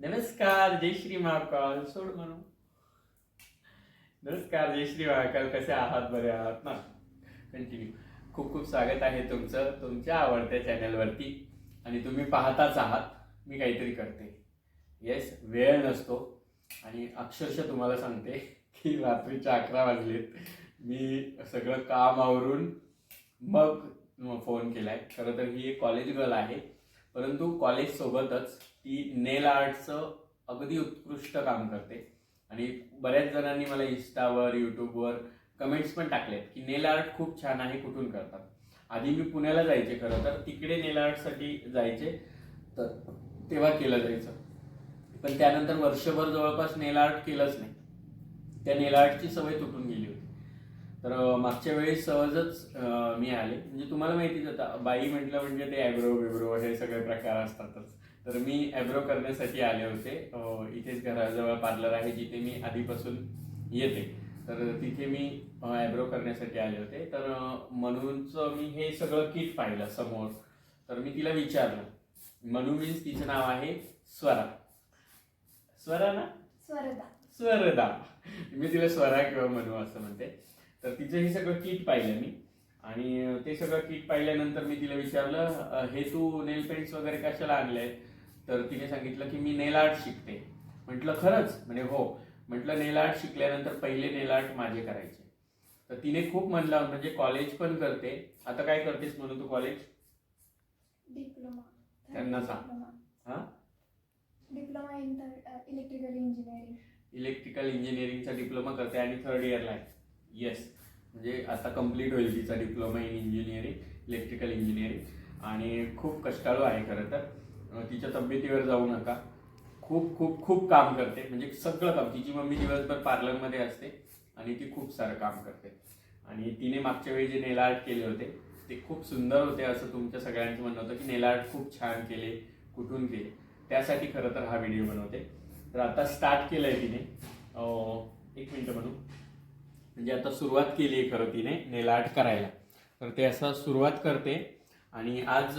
नमस्कार जय श्री महाकाल. सोड म्हणू. नमस्कार जय श्री महाकाल. कसे आहात? बरे आहात ना? कंटिन्यू खूप खूप स्वागत आहे तुमचं तुमच्या आवडत्या चॅनलवरती. आणि तुम्ही पाहताच आहात. मी काहीतरी करते. येस वेळ नसतो. आणि अक्षरशः तुम्हाला सांगते की रात्रीचे अकरा वाजलेत. मी सगळं काम आवरून मग फोन केलाय. खरं तर ही एक कॉलेज गर्ल आहे. परंतु कॉलेज सोबतच ती नेल आर्टचं अगदी उत्कृष्ट काम करते. आणि बऱ्याच जणांनी मला इन्स्टावर यूट्यूबवर कमेंट्स पण टाकलेत की नेल आर्ट खूप छान आहे कुठून करतात? आधी मी पुण्याला जायचे खरं तर तिकडे नेल आर्टसाठी जायचे तर तेव्हा केलं जायचं. पण त्यानंतर वर्षभर जवळपास नेल आर्ट केलंच नाही. त्या नेल आर्टची सवय तुटून गेली होती. तर मागच्या वेळेस सहजच मी आले. म्हणजे तुम्हाला माहितीच होता बाई म्हटलं म्हणजे ते अॅग्रो बिग्रो हे सगळे प्रकार असतातच. तर मी ॲब्रो करण्यासाठी आले होते. इथेच घराजवळ पार्लर आहे जिथे मी आधीपासून येते. तर तिथे मी ॲब्रो करण्यासाठी आले होते. तर मनूचं मी हे सगळं किट पाहिलं समोर. तर मी तिला विचारलं मनू मीन्स तिचं नाव आहे स्वरा. स्वरा ना? स्वरदा. स्वरदा. मी तिला स्वरा किंवा मनू असं म्हणते. तर तिचं हे सगळं किट पाहिलं मी. आणि ते सगळं किट पाहिल्यानंतर मी तिला विचारलं "अ, हे तू नेल पेंट्स वगैरे कशाला आणले तर तिने सांगितलं की मी नेल आर्ट शिकते. म्हटलं खरंच? म्हणजे हो. म्हटलं नेल आर्ट शिकल्यानंतर पहिले नेल आर्ट माझे करायचे. तर तिने खूप मन लावून म्हणजे कॉलेज पण करते. आता काय करतेस म्हणून तू कॉलेज? डिप्लोमा. त्यांना सांग. डिप्लोमा. हा? Diploma in electrical engineering. Electrical इंजिनिअरिंगचा diploma करते आणि थर्ड इयरला आहे. येस म्हणजे आता कंप्लीट होईल तिचा diploma in engineering electrical engineering. आणि खूप कष्टाळू आहे खरं तर. तिच्या तब्येतीवर जाऊ नका. खूप खूप खूप काम करते. म्हणजे सगळं काम. तिची मम्मी दिवसभर पार्लरमध्ये असते आणि ती खूप सारं काम करते. आणि तिने मागच्या वेळी जे नेल आर्ट केले होते ते खूप सुंदर होते असं तुमच्या सगळ्यांचं म्हणणं होतं की नेल आर्ट खूप छान केले कुठून केले. त्यासाठी खरं तर हा व्हिडिओ बनवते. तर आता स्टार्ट केलंय तिने. एक मिनटं म्हणू म्हणजे आता सुरुवात केली आहे खरं तिने नेल आर्ट करायला. तर ते असं सुरुवात करते. आणि आज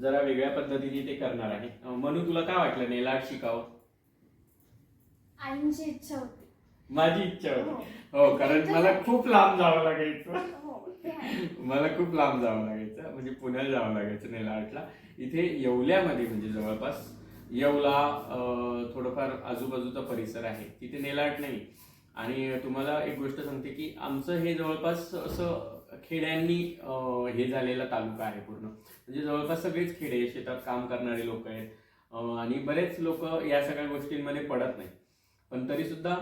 जरा वेगळ्या पद्धतीने ते करणार आहे. मनू तुला काय वाटलं? नेल आर्ट शिकावं? आईंची इच्छा होती. माझी इच्छा होती. हो. हो कारण मला खूप लांब जावं लागायचं. हो मला खूप लांब जावं लागायचं. म्हणजे पुण्याला जावं लागायचं नेल आर्टला इथे येवल्यामध्ये म्हणजे जवळपास येवला थोडंफार आजूबाजूचा परिसर आहे. तिथे नेल आर्ट नाही. आणि तुम्हाला एक गोष्ट सांगते की आमचं हे जवळपास असं खेड्यांनी हे झालेला तालुका आहे पूर्ण. म्हणजे जवळपास सगळेच खेडे शेतात काम करणारे लोक आहेत. आणि बरेच लोक या सगळ्या गोष्टींमध्ये पडत नाही पण तरी सुद्धा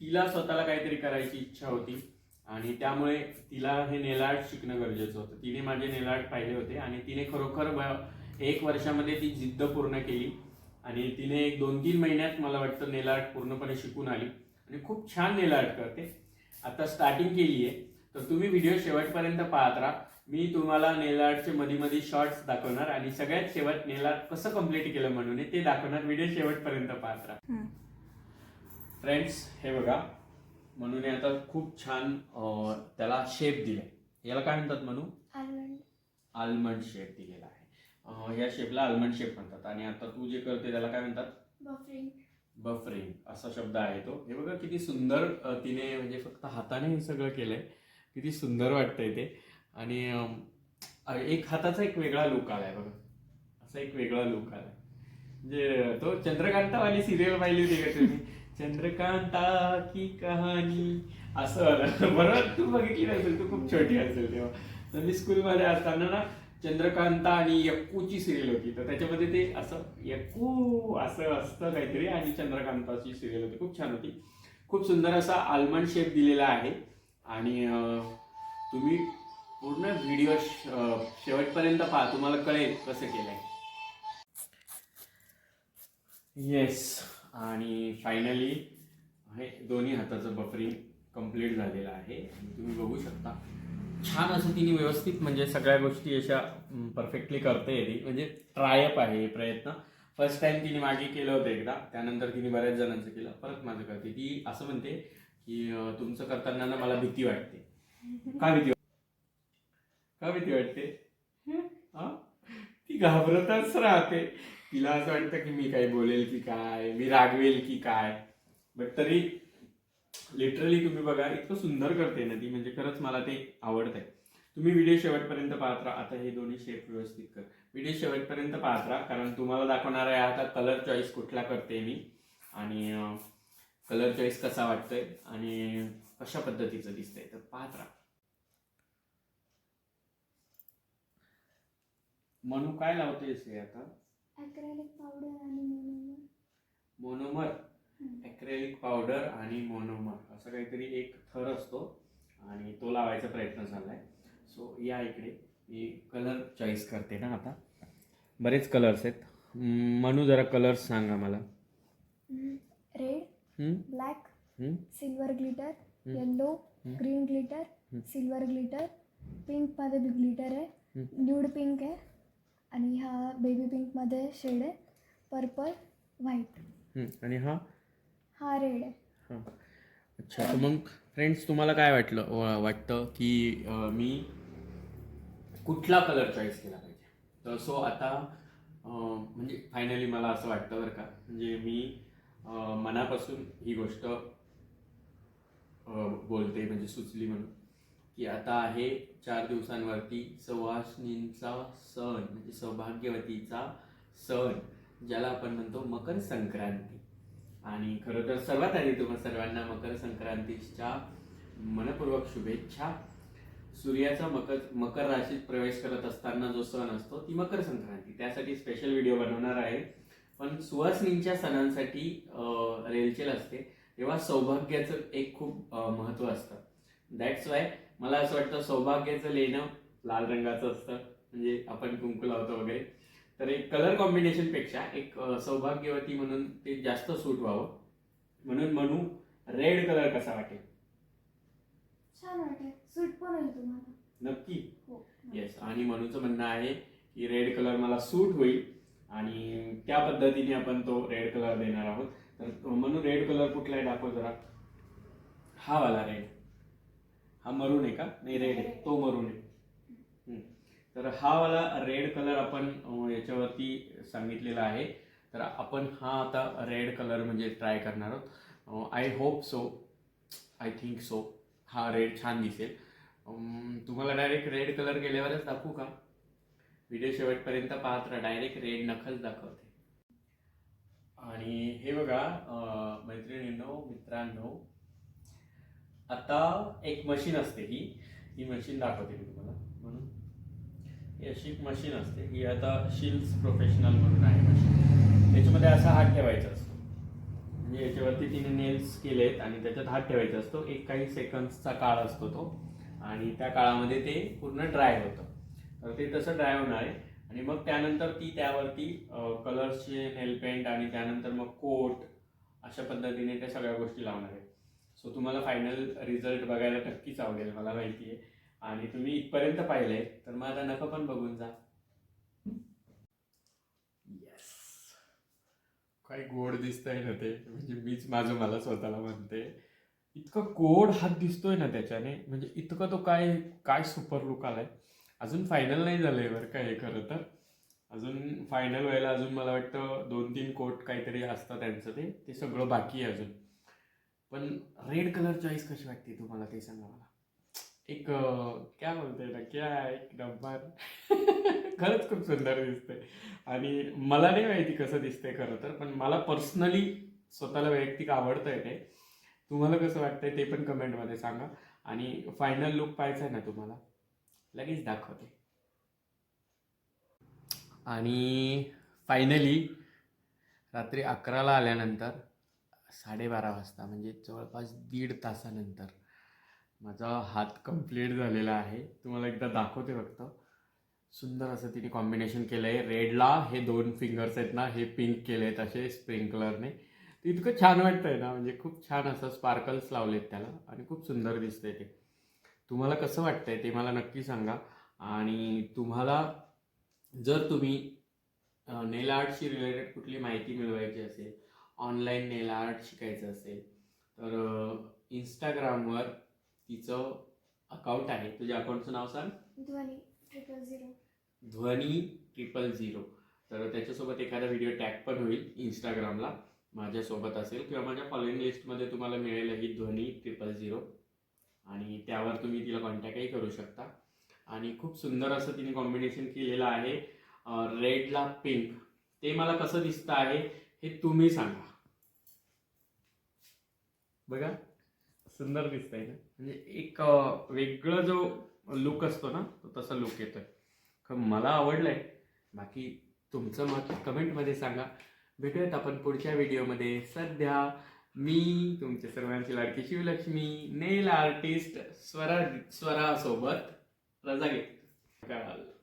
तिला स्वतःला काहीतरी करायची इच्छा होती. आणि त्यामुळे तिला हे नेल आर्ट शिकणं गरजेचं होतं. तिने माझे नेल आर्ट पाहिले होते आणि तिने खरोखर एक वर्षामध्ये ती जिद्द पूर्ण केली. आणि तिने एक दोन तीन महिन्यात मला वाटतं नेल आर्ट पूर्णपणे शिकून आली. आणि खूप छान नेल आर्ट करते. आता स्टार्टिंग केली आहे तर तुम्ही व्हिडिओ शेवटपर्यंत पाहत राहा. मी तुम्हाला नेल आर्टचे मध्ये मध्ये शॉर्ट्स दाखवणार आणि सगळ्यात शेवट नेल आर्ट कसं कंप्लीट केलं म्हणून ते दाखवणार. व्हिडिओ शेवटपर्यंत पाहत राहा. फ्रेंड्स हे बघा. म्हणून आता खूप छान त्याला शेप दिलाय. याला काय म्हणतात म्हणू आल्मंड शेप दिलेला आहे. या शेपला आल्मंड शेप म्हणतात. आणि आता तू जे करते त्याला काय म्हणतात? बफरिंग बफरिंग असा शब्द आहे तो. हे बघा किती सुंदर तिने म्हणजे फक्त हाताने हे सगळं केलंय. किती सुंदर वाटतंय ते. आणि एक हाताचा एक वेगळा लुक आलाय बघा. असा एक वेगळा लुक आलाय. म्हणजे तो चंद्रकांतावाली सिरियल पाहिली होती का तुम्ही? चंद्रकांता की कहाणी असं आलं बरोबर? तू बघितली नसेल तू खूप छोटी असेल तेव्हा. तर मी स्कूलमध्ये असताना ना चंद्रकांता आणि यक्कूची सिरियल होती. तर त्याच्यामध्ये ते असं यक्कू असं असतं काहीतरी आणि चंद्रकांताची सिरियल होती. खूप छान होती. खूप सुंदर असा आल्मंड शेप दिलेला आहे. आणि तुम्ही पूर्ण व्हिडिओ शेवटपर्यंत पहा तुम्हाला कळेल कसं केलंय. येस आणि फायनली हे दोन्ही हाताचं बफरिंग कंप्लीट झालेलं आहे. तुम्ही बघू शकता. छान असं तिने व्यवस्थित म्हणजे सगळ्या गोष्टी अशा परफेक्टली करते ती. म्हणजे ट्रायअप आहे प्रयत्न. फर्स्ट टाइम तिने मागे केलं होतं एकदा. त्यानंतर तिने बऱ्याच जणांचं केलं. परत माझं करते ती असं म्हणते की तुमचं करताना ना मला भीती वाटते. का भीती वाटते का भीती वाटते? हा? ती घाबरतच राहते. तिला असं वाटतं की मी काही बोलेल की काय मी रागवेल की काय. बट तरी लिटरली तुम्ही बघा इतकं सुंदर करते ना ती. म्हणजे खरंच मला ते आवडतंय. तुम्ही व्हिडिओ शेवटपर्यंत पाहत राहा. आता हे दोन्ही शेप व्यवस्थित कर. व्हिडिओ शेवटपर्यंत पाहत राहा. कारण तुम्हाला दाखवणार आहे आता कलर चॉईस कुठला करते मी. आणि कलर चॉईस कसा वाटतोय आणि कशा पद्धतीचं दिसतंय? तर पाहत राहा. म्हणू काय लावतेस हे आता? ॲक्रेलिक पावडर आणि मोनोमर मोनोमर ॲक्रेलिक पावडर आणि मोनोमर असं काहीतरी एक थर असतो आणि तो लावायचा प्रयत्न चाललाय. सो या इकडे. मी कलर चॉईस करते ना आता. बरेच कलर्स आहेत. म्हणू जरा कलर्स सांगा मला. Black silver glitter. Yellow hmm. Green glitter. Silver glitter पिंकमध्ये बी ग्लिटर आहे. न्यूड पिंक आहे आणि हा बेबी पिंकमध्ये शेड आहे पर्पल व्हाईट. आणि हा हा रेड आहे हां अच्छा तर मग फ्रेंड्स तुम्हाला काय वाटलं वाटतं की मी कुठला कलर चॉईस केला पाहिजे तर सो आता म्हणजे फायनली मला असं वाटतं बरं का म्हणजे मी मनापासून ही गोष्ट बोलते म्हणजे सुचली म्हणून. की आता आहे चार दिवसांवरती सवासनींचा सण म्हणजे सौभाग्यवतीचा सण ज्याला आपण म्हणतो मकर संक्रांती. आणि खरं तर सर्वात आधी तुम्हा सर्वांना मकर संक्रांतीच्या मनपूर्वक शुभेच्छा. सूर्याचा मकर मकर राशीत प्रवेश करत असताना जो सण असतो ती मकर संक्रांती. त्यासाठी स्पेशल व्हिडिओ बनवणार आहे. पण सुवासिनींच्या सणांसाठी रेलचेल असते तेव्हा सौभाग्याचं एक खूप महत्त्व असतं. दॅट्स वाय मला असं वाटतं सौभाग्याचं लेणं लाल रंगाचं असतं म्हणजे आपण कुंकू लावतो वगैरे. तर एक कलर कॉम्बिनेशनपेक्षा एक सौभाग्यवती म्हणून ते जास्त सूट व्हावं. म्हणून म्हणू रेड कलर कसा वाटेल? छान वाटेल. सूट पण होईल तुम्हाला. नक्की. हो येस आणि म्हणूचं म्हणणं आहे की रेड कलर मला सूट होईल. आणि त्या पद्धतीने आपण तो रेड कलर देणार आहोत. तर म्हणून रेड कलर कुठला आहे दाखव जरा. हा वाला रेड हा मरून आहे का? नाही रेड आहे. तो मरून आहे. तर हा वाला रेड कलर आपण याच्यावरती सांगितलेला आहे. तर आपण हा आता रेड कलर म्हणजे ट्राय करणार आहोत. I hope so I think so हा रेड छान दिसेल. तुम्हाला डायरेक्ट रेड कलर गेल्यावरच दाखवू का? व्हिडिओ शेवटपर्यंत पाहत राहा. डायरेक्ट रेड नखच दाखवते. आणि हे बघा मैत्रिणींनो मित्रांनो आता एक मशीन असते ही. ही मशीन दाखवते मी तुम्हाला. म्हणून ही अशी एक मशीन असते. ही आता शिल्स प्रोफेशनल म्हणून आहे मशीन त्याच्यामध्ये असा हात ठेवायचा असतो. म्हणजे याच्यावरती तिने नेल्स केलेत आणि त्याच्यात हात ठेवायचा असतो. एक काही सेकंदचा काळ असतो तो. आणि त्या काळामध्ये ते पूर्ण ड्राय होतं. तर ते तसं ड्राय होणार आहे. आणि मग त्यानंतर ती त्यावरती कलर्सचे नेल पेंट आणि त्यानंतर मग कोट अशा पद्धतीने त्या सगळ्या गोष्टी लावणार आहे. सो तुम्हाला फायनल रिझल्ट बघायला नक्कीच आवडेल मला माहिती आहे. आणि तुम्ही इथपर्यंत पाहिले तर मग आता नका पण बघून जा. काय गोड दिसतंय ना ते? म्हणजे मीच माझं मला स्वतःला म्हणते. इतकं गोड हात दिसतोय ना त्याच्याने? म्हणजे इतकं तो काय काय सुपर लुक आलाय? अजून फायनल नाही झालंय बरं का हे खरं तर. अजून फायनल व्हायला अजून मला वाटतं दोन तीन कोट काहीतरी असतं त्यांचं ते. ते सगळं बाकी आहे अजून. पण रेड कलर चॉईस कशी वाटते तुम्हाला ते सांगा मला. एक काय क्या बोलते ना क्या एक डब्बा खरंच खूप सुंदर दिसते आणि मला नाही माहिती कसं दिसतंय खरं तर पण मला पर्सनली स्वतःला वैयक्तिक आवडतंय ते. तुम्हाला कसं वाटतंय ते पण कमेंटमध्ये सांगा. आणि फायनल लुक पाहायचा आहे ना तुम्हाला? लगेच दाखवते. आणि फायनली रात्री अकराला आल्यानंतर साडेबारा वाजता म्हणजे जवळपास दीड तासानंतर माझा हात कंप्लीट झालेला आहे. तुम्हाला एकदा दाखवते फक्त. सुंदर असं तिने कॉम्बिनेशन केलं आहे रेडला हे दोन फिंगर्स आहेत ना हे पिंक केले आहेत असे स्प्रिंकलरने ते इतकं छान वाटतंय ना म्हणजे खूप छान असं स्पार्कल्स लावलेत त्याला आणि खूप सुंदर दिसतंय ते. तुम्हाला कसं वाटतंय ते मला नक्की सांगा. आणि तुम्हाला जर तुम्ही नेल आर्टशी रिलेटेड कुठली माहिती मिळवायची असेल ऑनलाईन नेल आर्ट शिकायचं असेल तर इंस्टाग्रामवर तिचं अकाउंट आहे. तुझ्या अकाउंटचं नाव सांग. Dhwani triple zero Dhwani triple zero तर त्याच्यासोबत एखादा व्हिडिओ टॅग पण होईल इंस्टाग्रामला माझ्यासोबत असेल किंवा माझ्या फॉलोईंग लिस्टमध्ये तुम्हाला मिळेल ही ध्वनी ट्रिपल झिरो आणि त्यावर तुम्ही तिला कॉन्टॅक्टही करू शकता. आणि खूप सुंदर असं तिने कॉम्बिनेशन केलेलं आहे. रेडला पिंक ते मला कसं दिसतं आहे हे तुम्ही सांगा. बघा सुंदर दिसतंय ना? म्हणजे एक वेगळं जो लुक असतो ना तो तसा लुक येतोय. ख- मला आवडलंय. बाकी तुमचं मत कमेंटमध्ये सांगा. भेटूयात आपण पुढच्या व्हिडिओमध्ये सध्या मी तुमच्या सर्वांची लाडकी शिवलक्ष्मी नेल आर्टिस्ट स्वरा स्वरासोबत रजा घेतो